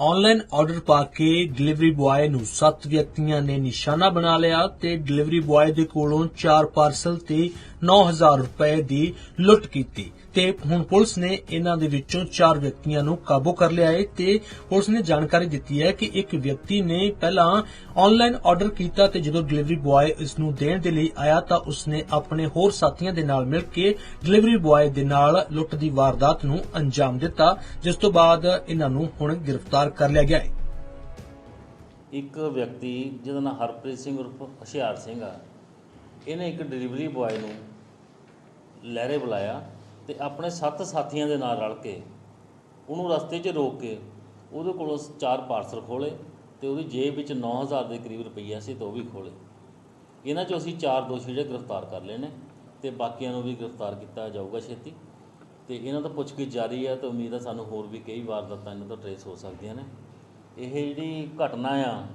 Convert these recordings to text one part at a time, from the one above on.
Online order ਪਾ ਕੇ delivery boy ਨੂੰ ਸੱਤ ਵਿਅਕਤੀਆਂ ਨੇ ਨਿਸ਼ਾਨਾ ਬਣਾ ਲਿਆ ਤੇ ਡਿਲੀਵਰੀ ਬੁਆਏ ਦੇ ਕੋਲੋਂ ਚਾਰ ਪਾਰਸਲ ਤੇ 9000 ਰੁਪਏ ਦੀ ਲੁੱਟ ਕੀਤੀ ਤੇ ਹੁਣ ਪੁਲਿਸ ਨੇ ਇਹਨਾਂ ਦੇ ਵਿੱਚੋਂ ਚਾਰ ਵਿਅਕਤੀਆਂ ਨੂੰ ਕਾਬੂ ਕਰ ਲਿਆ ਹੈ ਤੇ ਪੁਲਿਸ ਨੇ ਜਾਣਕਾਰੀ ਦਿੱਤੀ ਹੈ ਕਿ ਇੱਕ ਵਿਅਕਤੀ ਨੇ ਪਹਿਲਾਂ ਆਨਲਾਈਨ ਆਰਡਰ ਕੀਤਾ ਤੇ ਜਦੋਂ ਡਿਲੀਵਰੀ ਬੁਆਏ ਇਸ ਨੂੰ ਦੇਣ ਦੇ ਲਈ ਆਇਆ ਤਾਂ ਉਸ ਨੇ ਆਪਣੇ ਹੋਰ ਸਾਥੀਆਂ ਦੇ ਨਾਲ ਮਿਲ ਕੇ ਡਿਲੀਵਰੀ ਬੁਆਏ ਦੇ ਨਾਲ ਲੁੱਟ ਦੀ ਵਾਰਦਾਤ ਨੂੰ ਅੰਜਾਮ ਦਿੱਤਾ, ਜਿਸ ਤੋਂ ਬਾਅਦ ਇਹਨਾਂ ਨੂੰ ਹੁਣ ਗ੍ਰਿਫਤਾਰ ਕਰ ਲਿਆ ਗਿਆ ਹੈ ਇੱਕ ਵਿਅਕਤੀ ਜਿਹਦਾ ਨਾਮ ਹਰਪ੍ਰੀਤ ਸਿੰਘ ਉਰਫ ਹੁਸ਼ਿਆਰ ਸਿੰਘ ਆ। ਇਹਨੇ ਇੱਕ ਡਿਲੀਵਰੀ ਬੁਆਏ ਨੂੰ ਲਹਿਰੇ ਬੁਲਾਇਆ ਤੇ ਆਪਣੇ ਸੱਤ ਸਾਥੀਆਂ ਦੇ ਨਾਲ ਰਲ ਕੇ ਉਹਨੂੰ ਰਸਤੇ 'ਚ ਰੋਕ ਕੇ ਉਹਦੇ ਕੋਲੋਂ ਚਾਰ ਪਾਰਸਲ ਖੋਲੇ ਤੇ ਉਹਦੀ ਜੇਬ ਵਿੱਚ 9000 ਦੇ ਕਰੀਬ ਰੁਪਈਆ ਸੀ ਤੇ ਉਹ ਵੀ ਖੋਲੇ ਇਹਨਾਂ 'ਚੋਂ ਅਸੀਂ ਚਾਰ ਦੋਸ਼ੀ ਜਿਹੜੇ ਗ੍ਰਿਫਤਾਰ ਕਰ ਲਏ ਨੇ ਤੇ ਬਾਕੀਆਂ ਨੂੰ ਵੀ ਗ੍ਰਿਫਤਾਰ ਕੀਤਾ ਜਾਊਗਾ ਛੇਤੀ। ਤੇ ਇਹਨਾਂ ਤੋਂ ਪੁੱਛਗਿੱਛ ਜਾਰੀ ਹੈ ਤੇ ਉਮੀਦ ਹੈ ਸਾਨੂੰ ਹੋਰ ਵੀ ਕਈ ਵਾਰਦਾਤਾਂ ਇਹਨਾਂ ਤੋਂ ਟਰੇਸ ਹੋ ਸਕਦੀਆਂ ਨੇ। ਇਹ ਜਿਹੜੀ ਘਟਨਾ ਆ,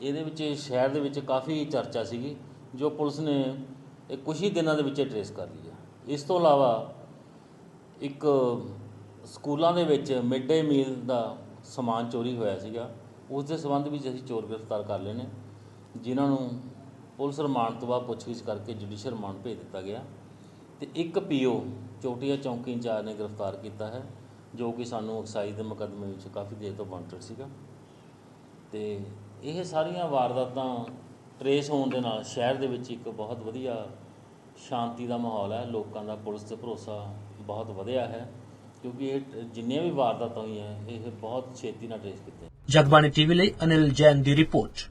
ਇਹਦੇ ਵਿੱਚ ਸ਼ਹਿਰ ਦੇ ਵਿੱਚ ਕਾਫੀ ਚਰਚਾ ਸੀਗੀ। ਜੋ ਪੁਲਿਸ ਨੇ ਇਹ ਕੁਝ ਹੀ ਦਿਨਾਂ ਦੇ ਵਿੱਚ ਟਰੇਸ ਕਰ ਲਈ ਹੈ ਇਸ ਤੋਂ ਇਲਾਵਾ ਇੱਕ ਸਕੂਲਾਂ ਦੇ ਵਿੱਚ ਮਿਡ ਡੇ ਮੀਲ ਦਾ ਸਮਾਨ ਚੋਰੀ ਹੋਇਆ ਸੀਗਾ। ਉਸ ਦੇ ਸੰਬੰਧ ਵਿੱਚ ਅਸੀਂ ਚੋਰ ਗ੍ਰਿਫਤਾਰ ਕਰ ਲਏ ਨੇ, ਜਿਨ੍ਹਾਂ ਨੂੰ ਪੁਲਿਸ ਰਿਮਾਂਡ ਤੋਂ ਬਾਅਦ ਪੁੱਛਗਿੱਛ ਕਰਕੇ ਜੁਡੀਸ਼ੀਅਲ ਰਿਮਾਂਡ ਭੇਜ ਦਿੱਤਾ ਗਿਆ। ਤੇ ਇੱਕ ਪੀਓ ਚੋਟੀਆ ਚੌਂਕੀ ਇੰਚਾਰਜ ਨੇ ਗ੍ਰਿਫਤਾਰ ਕੀਤਾ ਹੈ, ਜੋ ਕਿ ਸਾਨੂੰ ਐਕਸਾਈਜ਼ ਦੇ ਮੁਕੱਦਮੇ ਵਿੱਚ ਕਾਫੀ ਦੇਰ ਤੋਂ ਵਾਂਟਡ ਸੀਗਾ। ਤੇ ਇਹ ਸਾਰੀਆਂ ਵਾਰਦਾਤਾਂ ਟਰੇਸ ਹੋਣ ਦੇ ਨਾਲ ਸ਼ਹਿਰ ਦੇ ਵਿੱਚ ਇੱਕ ਬਹੁਤ ਵਧੀਆ ਸ਼ਾਂਤੀ ਦਾ ਮਾਹੌਲ ਹੈ। ਲੋਕਾਂ ਦਾ ਪੁਲਿਸ ਤੇ ਭਰੋਸਾ ਬਹੁਤ ਵਧਿਆ ਹੈ ਕਿਉਂਕਿ ਇਹ ਜਿੰਨੀਆਂ ਵੀ ਵਾਰਦਾਤਾਂ ਹੋਈਆਂ, ਇਹ ਬਹੁਤ ਛੇਤੀ ਨਾਲ ਟਰੇਸ ਕੀਤੇ ਜਗਬਾਣੀ ਟੀਵੀ ਲਈ ਅਨਿਲ ਜੈਨ ਦੀ ਰਿਪੋਰਟ।